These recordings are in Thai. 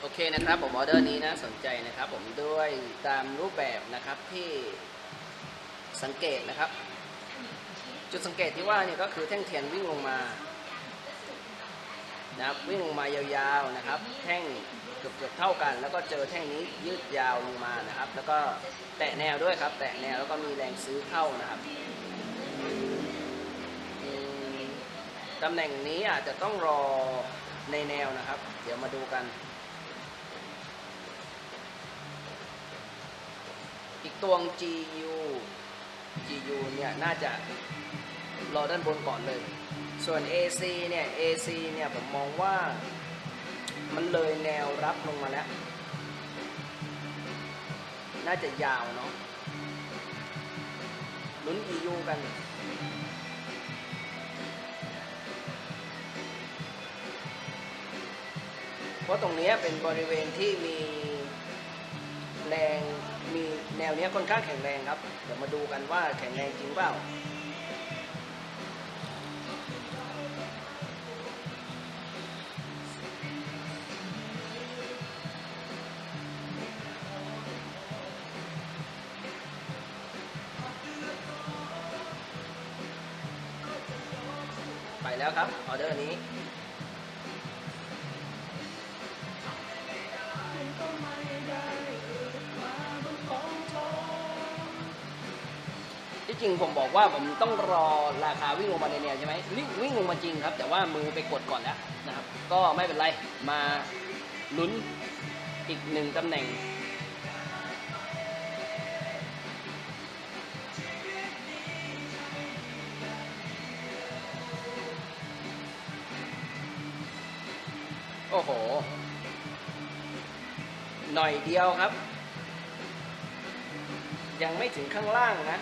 โอเคนะครับผมออเดอร์นี้นะสนใจนะครับ ผมด้วยตามรูปแบบนะครับที่สังเกตนะครับ จุดสังเกตที่ว่าเนี่ยก็คือแท่งเทียนวิ่งลงมานะครับวิ่งลงมายาวๆนะครับ แท่งเกือบๆเท่ากัน แล้วก็เจอแท่งนี้ยืดยาวลงมานะครับ แล้วก็แตะแนวด้วยครับ แตะแนวแล้วก็มีแรงซื้อเข้านะครับตำแหน่งนี้อาจจะต้องรอในแนวนะครับ เดี๋ยวมาดูกัน อีก ตัว GU GU เนี่ยน่าจะรอด้านบนก่อนเลย ส่วน AC เนี่ย AC เนี่ยผมมองว่ามันเลยแนวรับลงมาแล้ว น่าจะยาวเนาะลุ้น EU กันเพราะตรงนี้เป็นบริเวณที่มี วเนี้ยค่อนข้างแข็งแรงครับ เดี๋ยวมาดูกันว่าแข็งแรงจริงเปล่าไปแล้วครับออเดอร์นี้ จริงผมบอกว่าผมต้องรอราคาวิ่งลงมาในแนวใช่ไหมวิ่งวิ่งลงมาจริงครับ แต่ว่ามือไปกดก่อนแล้วนะครับ ก็ไม่เป็นไรมาลุ้นอีกหนึ่งตำแหน่งโอ้โห หน่อยเดียวครับ ยังไม่ถึงข้างล่างนะ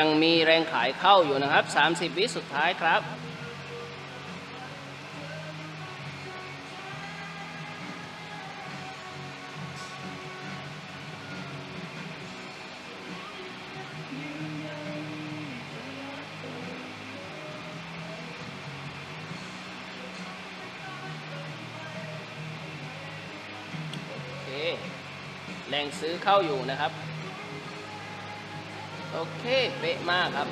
ยังมีแรงขายเข้าอยู่นะครับ 30 วิสุดท้ายครับโอเคแรงซื้อเข้าอยู่นะครับ โอเค เป๊ะมากครับ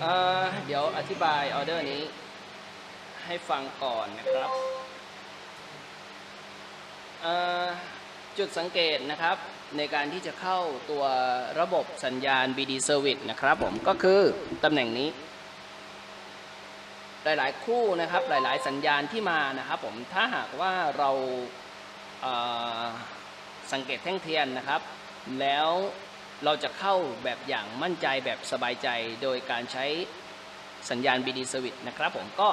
เเดี๋ยวอธิบายออเดอร์นี้ ให้ฟังก่อนนะครับ จุดสังเกตนะครับ ในการที่จะเข้าตัวระบบสัญญาณ BD Service นะครับผมก็คือตำแหน่งนี้ หลายๆ คู่นะครับหลายๆ สัญญาณที่มานะครับผมถ้าหากว่าเราเอ่อสังเกตแท่งเทียนนะครับ แล้ว เราจะเข้าแบบอย่างมั่นใจแบบสบายใจโดยการใช้สัญญาณ BD Service นะครับผมก็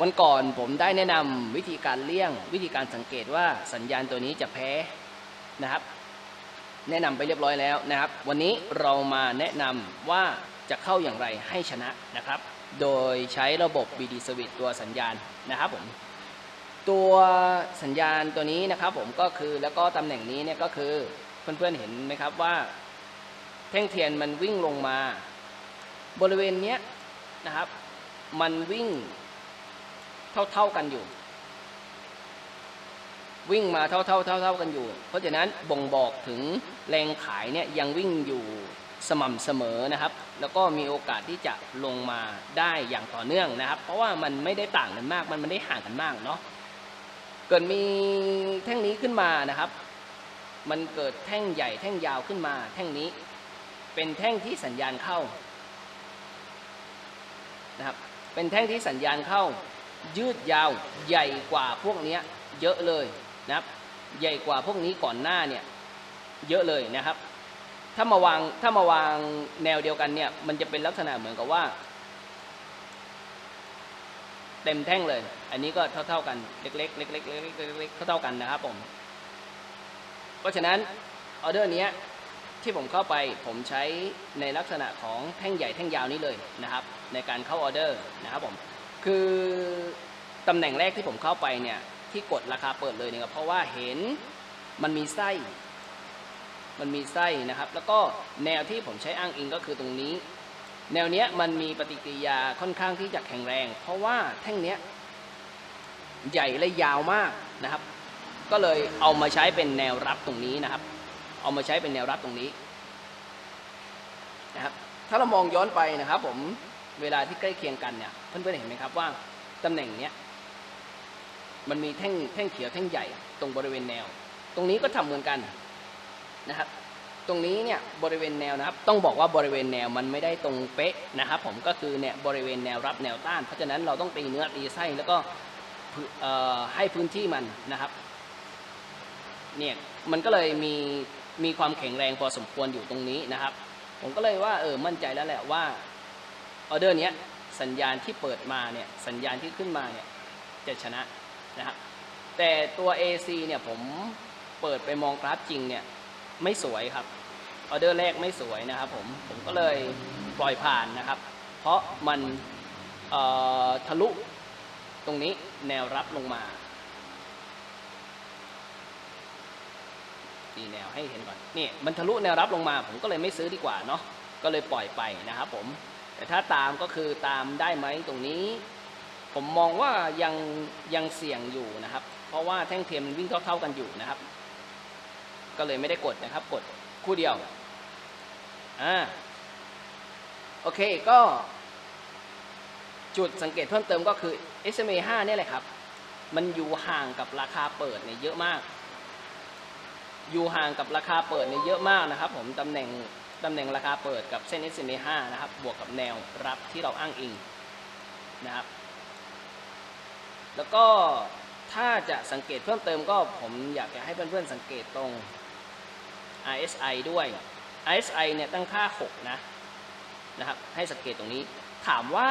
วันก่อนผมได้แนะนำวิธีการเลี่ยง วิธีการสังเกตว่าสัญญาณตัวนี้จะแพ้นะครับ แนะนำไปเรียบร้อยแล้วนะครับ วันนี้เรามาแนะนำว่าจะเข้าอย่างไรให้ชนะนะครับ โดยใช้ระบบ BD Service ตัวสัญญาณนะครับผมตัวสัญญาณตัวนี้นะครับผมก็คือแล้วก็ตำแหน่งนี้เนี่ยก็คือ เพื่อนๆเห็นไหมครับว่าแท่งเทียนมันวิ่งลงมา บริเวณเนี้ยนะครับ มันวิ่งเท่าๆกันอยู่ วิ่งมาเท่าๆเท่าๆกันอยู่ เพราะฉะนั้นบ่งบอกถึงแรงขายเนี่ยยังวิ่งอยู่สม่ำเสมอนะครับ แล้วก็มีโอกาสที่จะลงมาได้อย่างต่อเนื่องนะครับ เพราะว่ามันไม่ได้ต่างกันมาก มันไม่ได้ห่างกันมากเนาะเกิดมีแท่งนี้ขึ้นมานะครับ มันเกิดแท่งใหญ่แท่งยาวขึ้นมา แท่งนี้ เป็นแท่งที่สัญญาณเข้านะครับเป็นแท่งที่สัญญาณเข้า ยืดยาวใหญ่กว่าพวกเนี้ยเยอะเลยนะครับ ใหญ่กว่าพวกนี้ก่อนหน้าเนี่ยเยอะเลยนะครับ ถ้ามาวางถ้ามาวางแนวเดียวกันเนี่ยมันจะเป็นลักษณะเหมือนกับว่า เต็มแท่งเลย อันนี้ก็เท่า ๆกันเล็กๆเล็กๆเล็กๆเล็กๆเท่าๆกันนะครับผม ราะฉะนั้นออเดอร์นี้ที่ผมเข้าไปผมใช้ในลักษณะของแท่งใหญ่แท่งยาวนี้เลยนะครับ ในการเข้าออเดอร์นะครับผมคือตำแหน่งแรกที่ผมเข้าไปเนี่ยที่กดราคาเปิดเลยเนี่ยเพราะว่าเห็นมันมีไส้ มันมีไส้นะครับ แล้วก็แนวที่ผมใช้อ้างอิงก็คือตรงนี้ แนวเนี้ยมันมีปฏิกิริยาค่อนข้างที่จะแข็งแรง เพราะว่าแท่งเนี้ยใหญ่และยาวมากนะครับ ก็เลยเอามาใช้เป็นแนวรับตรงนี้นะครับ เอามาใช้เป็นแนวรับตรงนี้นะครับ ถ้าเรามองย้อนไปนะครับ ผมเวลาที่ใกล้เคียงกันเนี่ยเพื่อนๆเห็นไหมครับว่าตำแหน่งเนี้ยมันมีแท่งแท่งเขียวแท่งใหญ่ตรงบริเวณแนว ตรงนี้ก็ทำเหมือนกันนะครับ ตรงนี้เนี่ยบริเวณแนวนะครับ ต้องบอกว่าบริเวณแนวมันไม่ได้ตรงเป๊ะนะครับ ผมก็คือเนี่ยบริเวณแนวรับแนวต้าน เพราะฉะนั้นเราต้องตีเนื้อตีไส้แล้วก็ให้พื้นที่มันนะครับ เนี่ยมันก็เลยมีมีความแข็งแรงพอสมควรอยู่ตรงนี้นะครับ ผมก็เลยว่าเออมั่นใจแล้วแหละว่าออเดอร์เนี้ยสัญญาณที่เปิดมาเนี่ยสัญญาณที่ขึ้นมาเนี่ยจะชนะนะครับแต่ตัว AC เนี่ยผมเปิดไปมองกราฟจริงเนี่ยไม่สวยครับออเดอร์แรกไม่สวยนะครับผมผมก็เลยปล่อยผ่านนะครับ เพราะมันทะลุตรงนี้แนวรับลงมา ตีแนวให้เห็นก่อนนี่มันทะลุแนวรับลงมา ผมก็เลยไม่ซื้อดีกว่าเนาะก็เลยปล่อยไปนะครับผมแต่ถ้าตามก็คือตามได้ไหมตรงนี้ ผมมองว่ายังยังเสี่ยงอยู่นะครับ เพราะว่าแท่งเทียมวิ่งเท่าๆกันอยู่นะครับ ก็เลยไม่ได้กดนะครับ กดคู่เดียวอ่าโอเคก็จุดสังเกตเพิ่มเติมก็คือ SMA 5เนี่ยแหละครับ มันอยู่ห่างกับราคาเปิดเนี่ยเยอะมาก อยู่ห่างกับราคาเปิดเนี่ยเยอะมากนะครับ ผมตำแหน่งตำแหน่งราคาเปิดกับเส้น SMA 5นะครับ บวกกับแนวรับที่เราอ้างอิงนะครับ แล้วก็ถ้าจะสังเกตเพิ่มเติมก็ผมอยากจะให้เพื่อนๆสังเกตตรง RSI ด้วย RSI เนี่ยตั้งค่า 6 นะนะครับ ให้สังเกตตรงนี้ ถามว่า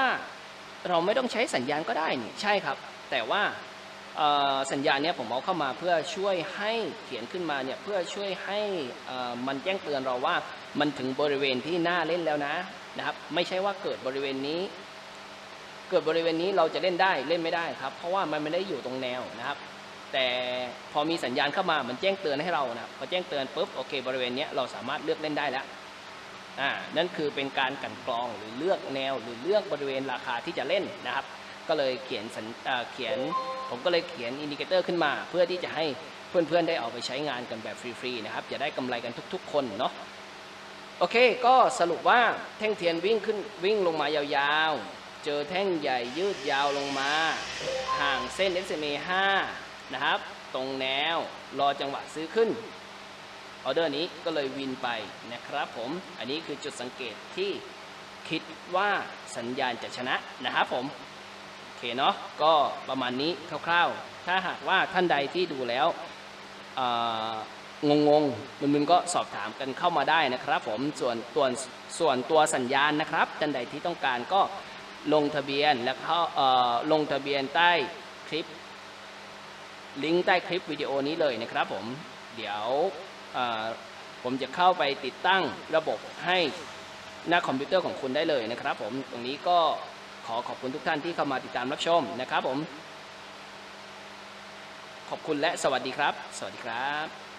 เราไม่ต้องใช้สัญญาณก็ได้นี่ใช่ครับ แต่ว่า สัญญาณเนี้ยผมเอาเข้ามาเพื่อช่วยให้เขียนขึ้นมาเนี่ยเพื่อช่วยให้มันแจ้งเตือนเราว่ามันถึงบริเวณที่น่าเล่นแล้วนะนะครับไม่ใช่ว่าเกิดบริเวณนี้ เกิดบริเวณนี้เราจะเล่นได้เล่นไม่ได้ครับ เพราะว่ามันไม่ได้อยู่ตรงแนวนะครับ แต่พอมีสัญญาณเข้ามามันแจ้งเตือนให้เรานะครับพอแจ้งเตือนปุ๊บโอเค บริเวณนี้เราสามารถเลือกเล่นได้แล้วอ่านั่นคือเป็นการกันกรองหรือเลือกแนวหรือเลือกบริเวณราคาที่จะเล่นนะครับ ก็เลยเขียนสัญเขียน ผมก็เลยเขียนอินดิเคเตอร์ขึ้นมา เพื่อที่จะให้เพื่อนๆได้เอาไปใช้งานกันแบบฟรีๆนะครับจะได้กำไรกันทุกๆ คนเนาะโอเค ก็สรุปว่าแท่งเทียนวิ่งขึ้นวิ่งลงมายาวๆ เจอแท่งใหญ่ยืดยาวลงมา ห่างเส้น SMA 5 นะครับ ตรงแนวรอจังหวะซื้อขึ้น ออเดอร์นี้ก็เลยวินไปนะครับผม อันนี้คือจุดสังเกตที่คิดว่าสัญญาณจะชนะนะครับผม เคเนาะก็ประมาณนี้คร่าวๆ ถ้าหากว่าท่านใดที่ดูแล้วงงๆมึนๆก็สอบถามกันเข้ามาได้นะครับ ผมส่วนตัวส่วนตัวสัญญาณนะครับท่านใดที่ต้องการก็ลงทะเบียนแล้วเข้าลงทะเบียนใต้คลิป ลิงก์ใต้คลิปวิดีโอนี้เลยนะครับผมเดี๋ยวผมจะเข้าไปติดตั้งระบบให้หน้าคอมพิวเตอร์ของคุณได้เลยนะครับ ผมตรงนี้ก็ ขอขอบคุณทุกท่านที่เข้ามาติดตามรับชมนะครับผม ขอบคุณและสวัสดีครับ สวัสดีครับ